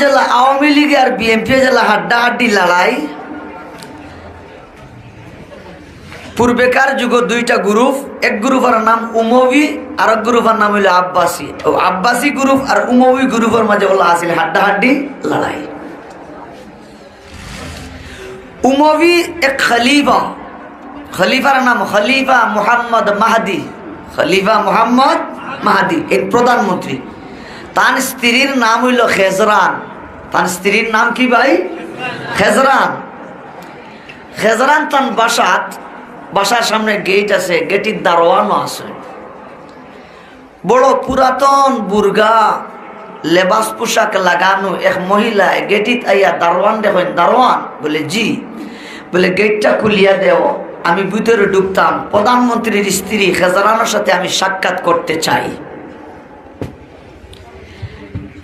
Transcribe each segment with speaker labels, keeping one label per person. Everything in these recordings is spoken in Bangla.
Speaker 1: জেলা আওয়ামী লীগ আর বিএনপি জেলা হাড্ডা হাড্ডি লড়াই। পূর্বেকার যুগ দুইটা গ্রুপ এক গ্রুপের নাম উমবি আর এক গ্রুপের নাম হইল আব্বাসি। আব্বাসি গ্রুপ আর উমবি গ্রুপের মাঝে বলা আছিল হাড্ডা হাড্ডি লড়াই। উমবি এক খলিফা, খলিফার নাম খলিফা মুহাম্মদ মাহাদি, খলিফা মুহাম্মদ মাহাদি এই প্রধানমন্ত্রী। তার স্ত্রীর নাম হইল খেজরান। তার স্ত্রীর নাম কি ভাই? খেজরান। খেজরান তান বাসাত বাসার সামনে গেট আছে গেটির দারোয়ানও আছে। বড় পুরাতন বুর্গা, লেবাস পোশাক লাগানো এক মহিলা গেটিত আইয়া দারোয়ান দেখেন, দারোয়ান বলে, জি। বলে গেটটা খুলিয়া দেও, আমি ভিতরে ঢুকতাম। প্রধানমন্ত্রীর স্ত্রী খেজারানোর সাথে আমি সাক্ষাৎ করতে চাই।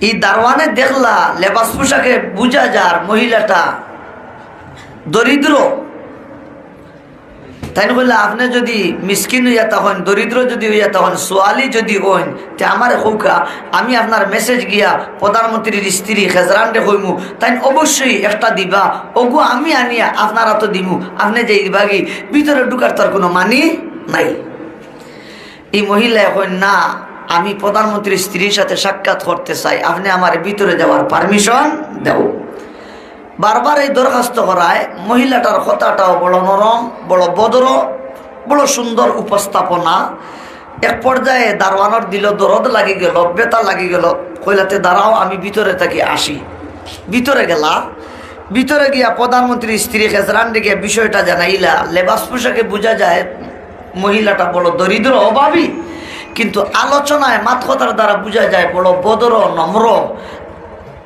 Speaker 1: এই দারোয়ানে দেখলা লেবাস পোশাকে বুঝা যার মহিলাটা দরিদ্র। তাই বললে আপনি যদি মিসকিন হইয়া তখন, দরিদ্র যদি হইয়া তখন, সোয়ালি যদি হইন, তে আমার হৌকা আমি আপনার মেসেজ গিয়া প্রধানমন্ত্রীর স্ত্রী খেজরান্ডে হইমু তাই অবশ্যই একটা দিবা। ওগু, আমি আনিয়া আপনারা তো দিমু, আপনি যে দিবাগি ভিতরে ঢুকার তার কোনো মানি নাই। এই মহিলা এখন, না আমি প্রধানমন্ত্রীর স্ত্রীর সাথে সাক্ষাৎ করতে চাই, আপনি আমার ভিতরে যাওয়ার পারমিশন দেও। বারবার এই দরখাস্ত করায় মহিলাটার কথাটাও বড় নরম, বড় বদর, বড় সুন্দর উপস্থাপনা। এক পর্যায়ে দারোয়ানোর দিল, দরদ লাগি গেল বেতা লাগি গেল, কইলাতে, দাঁড়াও, আমি ভিতরে থাকি, আসি। ভিতরে গেলা। ভিতরে গিয়া প্রধানমন্ত্রীর স্ত্রী খেজরান গিয়া বিষয়টা জানাইলা। লেবাস পোশাকে বোঝা যায় মহিলাটা বড় দরিদ্র, অভাবী। কিন্তু আলোচনায় মাত কথার দ্বারা বোঝা যায়, বড়, বদর, নম্র।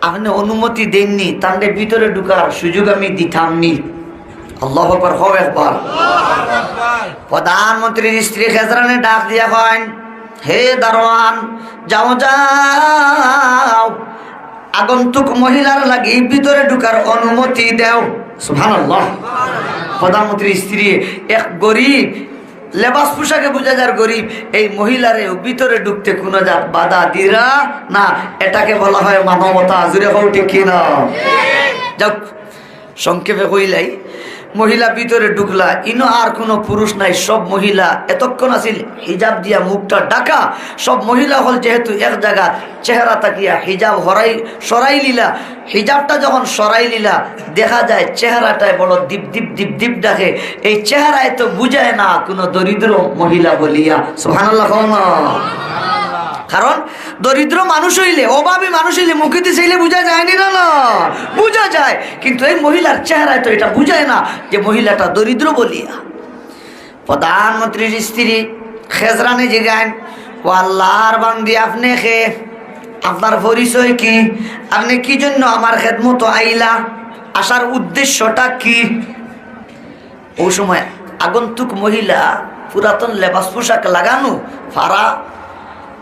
Speaker 1: আপনি অনুমতি দেননি, তাহলে ভিতরে ঢুকার সুযোগ আমি দিতামনি। আল্লাহ একবার হও একবার। প্রধানমন্ত্রীর স্ত্রী খেজরানে ডাক দিয়া হয় হে দারোয়ান, যাও যাও। আগন্তুক মহিলার লাগি ভিতরে ঢুকার অনুমতি দেও। সুবহানাল্লাহ। প্রধানমন্ত্রীর স্ত্রী, এক গরিব লেবাস পোশাকে বোঝা যার গরিব, এই মহিলারে ভিতরে ঢুকতে কোন জাত বাধা দিরা না। এটাকে বলা হয় মানবতা জুড়ে হও ঠিক কিনা? যাক, সংক্ষেপে কইলাই। মহিলা ভিতরে ঢুকলা, ইনো আর কোনো পুরুষ নাই, সব মহিলা। এতক্ষণ আছিল, হিজাব দিয়া মুখটা ডাকা সব মহিলা হল যেহেতু এক জায়গা, চেহারা তাকিয়া হিজাব হরাই সরাই লিলা। হিজাবটা যখন সরাই লিলা, দেখা যায় চেহারাটায় বড় দীপ দীপ দীপ দীপ ডাকে। এই চেহারায় তো বুঝায় না কোনো দরিদ্র মহিলা বলিয়া। সুহানাল্লাহ কারণ দরিদ্র মানুষ হইলে, অভাবী মানুষ হইলে মুখিতে চাইলে বোঝা যায়নি না না? বোঝা যায়। কিন্তু এই মহিলার চেহারায় তো এটা বুঝায় না যে মহিলাটা দরিদ্র বলিয়া। প্রধানমন্ত্রীর স্ত্রী খেজরানে জিগান ও আল্লাহর বান্দি, আপনি খে আপনার পরিচয় কি? আপনি কি জন্য আমার খেদমতো আইলা? আসার উদ্দেশ্যটা কি? ও সময় আগন্তুক মহিলা পুরাতন লেবাস পোশাক লাগানো ফারা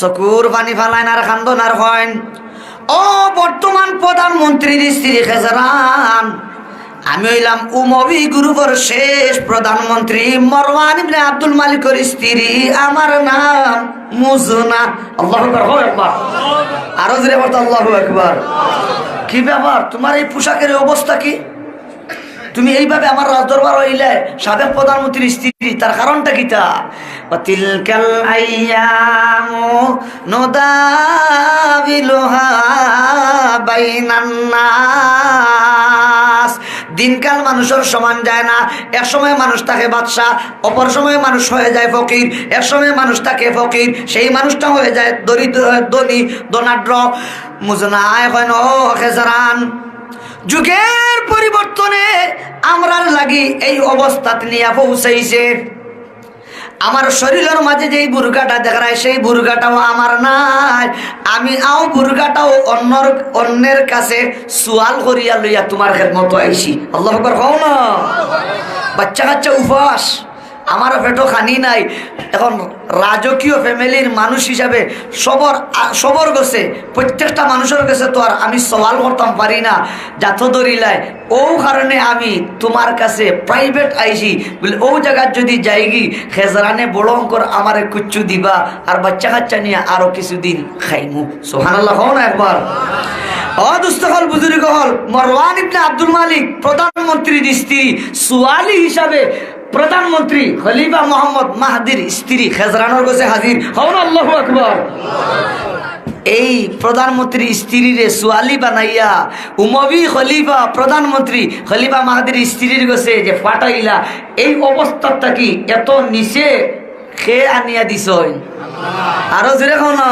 Speaker 1: চকুর পানি ফালাইন আর খান্দন আর হয় ও বর্তমান প্রধানমন্ত্রীর স্ত্রী খেজরান আমি হইলাম উমবি গ্রুপের শেষ প্রধানমন্ত্রী মরওয়ান ইবনে আব্দুল মালিকের স্ত্রী আমার নাম মুজনা। আল্লাহু আকবার। আরও জোরে বলতো, আল্লাহু আকবার। কি ব্যাপার? তোমার এই পোশাকের অবস্থা কি? তুমি এইভাবে আমার রাজদরবার হইলে সাবেক প্রধানমন্ত্রীর স্ত্রী, তার কারণটা কি তা? তিলকাল আইয়ামু নুদাবিলুহা দিনকাল মানুষের সমান যায় না। এক সময় মানুষ থাকে বাদশাহ, অপর সময় মানুষ হয়ে যায় ফকির। এক সময় মানুষ থাকে ফকির, সেই মানুষটা হয়ে যায় দরিদ্র, ধনী দনাঢ্র মুজনায় হয় ও খেজারান। যুগের পরিবর্তনে আমরার লাগি এই অবস্থাত নিয়ে পৌঁছাইছে আমার শরীরের মাঝে যেই বুর্গাটা দেখা যায়, সেই বুর্গাটাও আমার নাই। আমি আও বুর্গাটাও অন্যর অন্যের কাছে সোয়াল করিয়া লইয়া তোমার খেদমতো আইসি আল্লাহ কর না? বাচ্চা কাচ্চা উপবাস আমারও পেটও খানি নাই। এখন রাজকীয় ফ্যামিলির মানুষ হিসাবে সবর সবর গেছে, প্রত্যেকটা মানুষের কাছে তো আর আমি সওয়াল করতাম পারি না। যাত দরিলায় ও কারণে আমি তোমার কাছে প্রাইভেট আইছি। বলে, ও জায়গার যদি যাইগি, খেজরানে বড় অঙ্কর আমারে কুচ্চু দিবা, আর বাচ্চা কাচ্চা নিয়ে আরও কিছুদিন খাইমু। সোহানাল্লাহ হও না একবার। অদুস্থ হল বুজুর্গ হল, মরওয়ান ইবনে আব্দুল মালিক প্রধানমন্ত্রীর স্ত্রী, সুয়ালি হিসাবে প্রধানমন্ত্রী খলিফা মোহাম্মদ মাহাদির স্ত্রী খেজরানোর কাছে হাজির। হন আল্লাহ আকবর। এই প্রধানমন্ত্রী স্ত্রীরে সুয়ালি বানাইয়া উমবি খলিফা, প্রধানমন্ত্রী খলিফা মাহাদির স্ত্রীর কাছে যে ফাটাইলা, এই অবস্থাটা কি এত নিচে খেয়ে আনিয়া দিছ আরও জোরে না।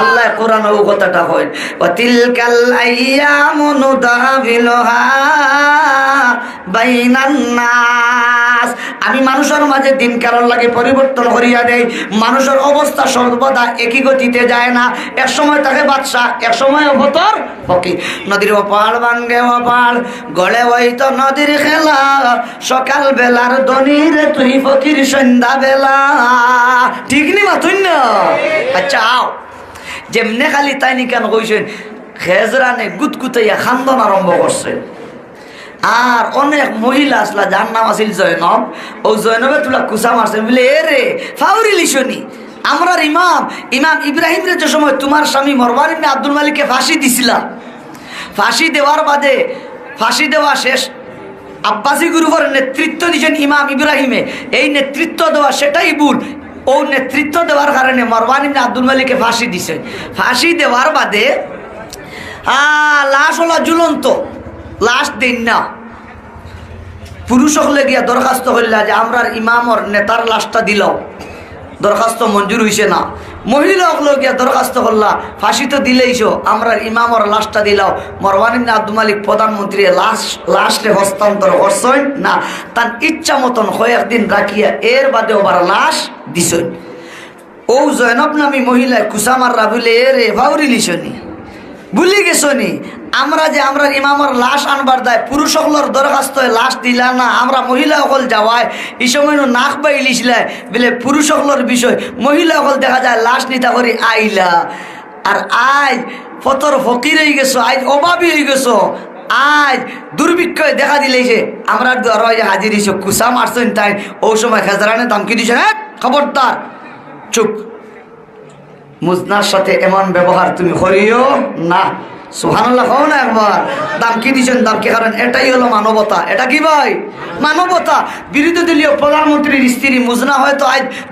Speaker 1: আল্লাহ কোরআন ও কথাটা হয় ওয়াতিলকাল আইয়ামু নুদাবিলুহা বাইনান নাস আমি মানুষের মাঝে দিন কারণ লাগে পরিবর্তন করিয়া দেই। মানুষের অবস্থা সর্বদা একই গতিতে যায় না। এক সময় থাকে বাদশাহ, এক সময় অবতর ফকির। নদীর ওপার ভাঙ্গে ওপার, গড়ে হইতো নদীর খেলা। সকাল বেলার দনির তুই ফকির সন্ধ্যা বেলা ঠিক নি মাথুন না আচ্ছা আও। যেমনে খালি তাই নি কেন কইছেন? খেজরানে গুতগুতাইয়া খান্দন আরম্ভ করছে। আর অনেক মহিলা আসলা, যার নাম আছিল জয়নব। ও জয়নবে তুলা কুসা মারছে। বলে, এ রে, ফাউরি লিশনি আমরার ইমাম ইমাম ইব্রাহিম রে যে সময় তোমার স্বামী মরবার ইবনে আব্দুল মালিককে ফাঁসি দিছিলা। ফাঁসি দেওয়ার বাদে, ফাঁসি দেওয়া শেষ। আব্বাসী গ্রুপের নেতৃত্ব দিয়েছেন ইমাম ইব্রাহিমে। এই নেতৃত্ব দেওয়া সেটাই ভুল। ও নেতৃত্ব দেওয়ার কারণে মরওয়ান ইবনে আব্দুল মালিককে ফাঁসি দিছে। ফাঁসি দেওয়ার বাদে আ লাশ হলো ঝুলন্ত। লাশ দিন না। পুরুষ হলে গিয়া দরখাস্ত করলা যে আমরা ইমামর নেতার লাশটা দিল। দরখাস্ত মঞ্জুর হইছে না। মহিলা হলে গিয়া দরখাস্ত করলা, ফাঁসি তো দিলেইছো আমরা ইমামর লাশটা দিলাও। মরওয়ান ইবনে আব্দুল মালিক প্রধানমন্ত্রী লাশ হস্তান্তর করছেন না? তার ইচ্ছা মতন কয়েকদিন রাখিয়া এর বাদে ওবার লাশ দিছেন। ও জয়নব নামী মহিলায় কুসামার রাবিলে এ রে ভাউরি লিছনি ভুলি গেছনি আমরা যে আমরা ইমামর লাশ আনবার দেয় পুরুষ সকলের দরখাস্ত লাশ দিলা না, আমরা মহিলা সকল যাওয়ায়, এই সময় নাক বাই লিছিলাই বলে পুরুষ সকলের বিষয় মহিলা সকল দেখা যায় লাশ নিতা করে আইলা। আর আজ ফতর ফকির হয়ে গেছো, আজ অভাবী হয়ে গেছো। আজ দুর্ভিক্ষ দেখা দিলেই যে আমরা দ্বারা হাজির হিসেব কুসা মারছেন তাই? ও সময় খেজরানে দাম কি দিছে হ্যাঁ? খবরদার, চুপ। মুজনার সাথে এমন ব্যবহার তুমি করিও না। না দাম দাম কি এটাই হলো এটা কি ভাই? হয়তো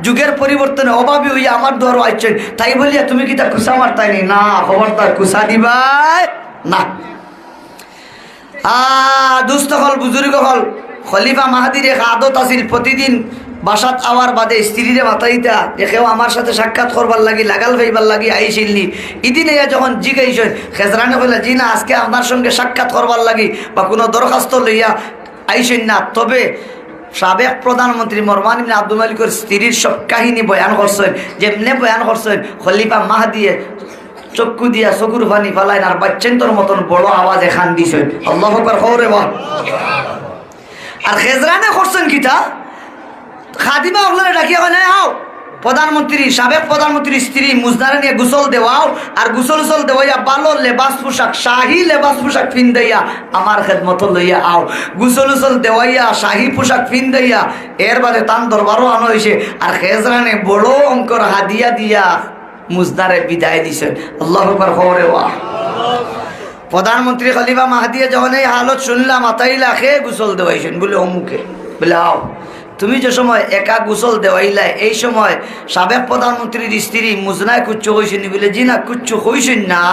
Speaker 1: যুগের পরিবর্তনে অভাবী হইয়া আমার দ্বারা আইছেন তাই বলিয়া তুমি কি তা কুসা মারতাইনি না, খবরদার কুসা দিবাই না। আ, দুস্থ হল, বুজুর্গ হল। খলিফা মাহাদির এক আদত আছিল প্রতিদিন বাসাত আওয়ার বাদে স্ত্রীরে মাতাইতা দেখেও আমার সাথে সাক্ষাৎ করবার লাগি, লাগাল ভাইবার লাগি আইসিলনি ইদিনে যখন জিগাইছেন খেজরানে কইলা, জি না, আজকে আপনার সঙ্গে সাক্ষাৎ করবার লাগি বা কোনো দরখাস্ত লইয়া আইসেন না। তবে সাবেক প্রধানমন্ত্রী মরমান ইবনে আব্দুল মালিকের স্ত্রীর সব কাহিনী বয়ান করছেন। যেমনে বয়ান করছেন, খলিফা মাহাদিয়ে চক্ষু দিয়া চকুর পানি ফালাইন আর বাচ্চেন্তর মতন বড় আওয়াজ এখান দিছেন। আল্লাহ আর খেজরানে করছেন কিতা? খাদিমা ওগুলো ডাকিয়া হয় না আও। প্রধানমন্ত্রী, সাবেক প্রধানমন্ত্রীর স্ত্রী মুজদারে নিয়ে গোসল দেওয়াও আর গোসল উসল দেওয়াইয়া ভালো লেবাস পোশাক, শাহী লেবাস পোশাক ফিন্দাইয়া আমার খেদমত লইয়া, আও। গোসল উসল দেওয়াইয়া, শাহী পোশাক ফিন্দাইয়া এর বাদে তান দরবারও আনো হয়েছে আর খেজরানে বড় অঙ্কর হাদিয়া দিয়া মুজদারে বিদায় দিছেন আল্লাহ খবরে ওয়া। প্রধানমন্ত্রী খলিফা মাহাদিয়া যখন এই হালত শুনলাম, আতাইলা খে গোসল দেওয়াইছেন, বলে অমুকে। বলে, আও। তুমি যে সময় একা গোসল দেওয়াইলা, এই সময় সাবেক প্রধানমন্ত্রীর স্ত্রী মুজনায় কুচ্ছু হয়েছেন বলে, জি না, কুচ্ছু হয়েছেন না।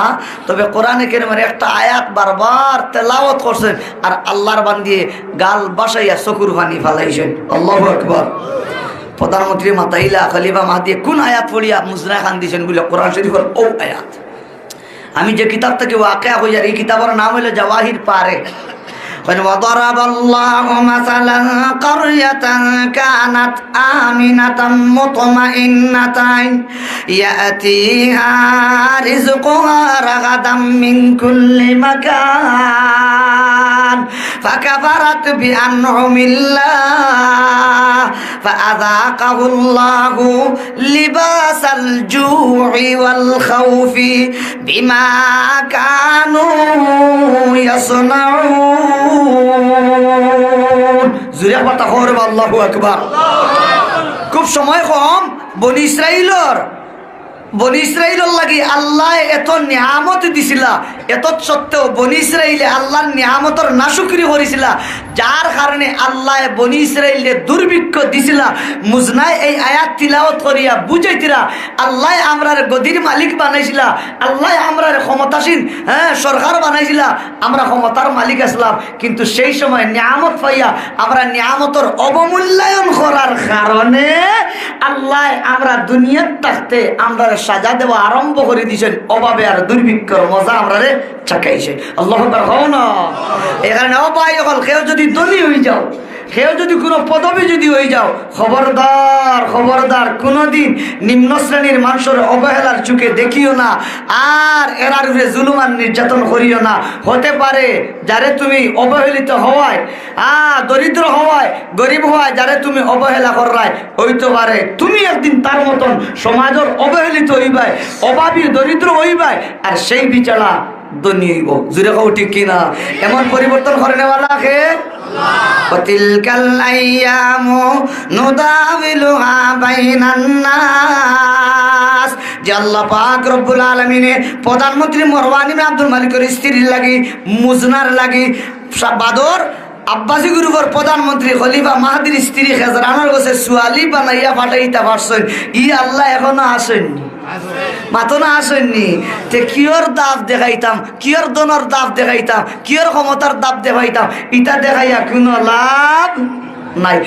Speaker 1: তবে কোরআনে কেরমের একটা আয়াত বারবার তেলাওয়াত করছেন আর আল্লাহর বান্দিয়ে গাল বাসাইয়া চকুর পানি ফালাইছেন। আল্লাহ আকবর। প্রধানমন্ত্রী মাতাইলা খলিফা মাহাদিয়ে কোন আয়াত পড়িয়া মুজনা খান দিয়েছেন বলে কোরআন শরীফের ও আয়াত। আমি যে কিতাব থেকে ওয়াকিয়া হইয়ার, এই কিতাবের নাম হইল জওয়াহির পারে। وضرب الله مثلا قرية كانت آمنة مطمئنة يأتيها رزقها رغدا من كل مكان. فكفرت بأنعم الله فأذاقه الله لباس الجوع والخوف بما كانوا يصنعون জুরিয়া পাতা খবর আল্লাহু আকবার খুব সময় কম বনি ইসরাইলর বনি ইসরাইলর লাগি আল্লাহ এত নিয়ামত দিছিলা এত সত্ত্বেও বনি ইসরাইলে আল্লাহর নিয়ামতর নাশুকরি করেছিলা। যার কারণে আল্লাহ বনি ইসরাইলে দুর্ভিক্ষ দিছিলা। মুজনায় এই আয়াত তিলাওত করিয়া বুঝাইতিরা, আল্লাহ আমরার গদির মালিক বানাইছিলা। আল্লাহ আমরার ক্ষমতাসীন হ্যাঁ সরকার বানাইছিলা। আমরা ক্ষমতার মালিক আসলাম। কিন্তু সেই সময় নিয়ামত পাইয়া আমরা নিয়ামতর অবমূল্যায়ন করার কারণে আল্লাহ আমরা দুনিয়ার থাকতে আমরা সাজা দেওয়া আরম্ভ করে দিয়েছেন। অভাবে আর দুর্ভিক্ষর মজা আমরা চাকাইছে আল্লাহ হও না। হল কেউ যদি ধনী হয়ে যাও, কেউ যদি কোনো পদবি যদি হয়ে যাও, খবরদার খবরদার, কোনোদিন নিম্ন শ্রেণির মানুষের অবহেলার চোখে দেখিও না, আর এরার উপরে জুলুমান নির্যাতন করিও না। হতে পারে যারে তুমি অবহেলিত হওয়ায়, আ, দরিদ্র হওয়ায়, গরিব হওয়ায় যারে তুমি অবহেলা করায়, হইতে পারে তুমি একদিন তার মতন সমাজের অবহেলিত হইবাই অভাবী দরিদ্র হইবাই আর সেই বিচারা দনী হইব জুড়ে কও ঠিক কিনা এমন পরিবর্তন করে নেওয়ালা খে وتلك الأيام نداولها بين الناس যে আল্লাহ পাক রব্বুল আলমিনে প্রধানমন্ত্রী মরওয়ানি আব্দুল মালিকের স্ত্রীর লাগি মুজনার লাগি সা- বাদর আব্বাসী গ্রুপের প্রধানমন্ত্রী খলিফা মাহাদির স্ত্রী খেজরানোর গোছে সুয়ালি বানাইয়া পাঠাইতে পারছেন ই আল্লাহ এখনো আসেননি মাতো না আসেননি। তে কিয়র দাব দেখাইতাম, কিয়র দনের দাব দেখাইতাম, কিয়র ক্ষমতার দাব দেখাইতাম, ইটা দেখাইয়া কোনো লাভ নাই।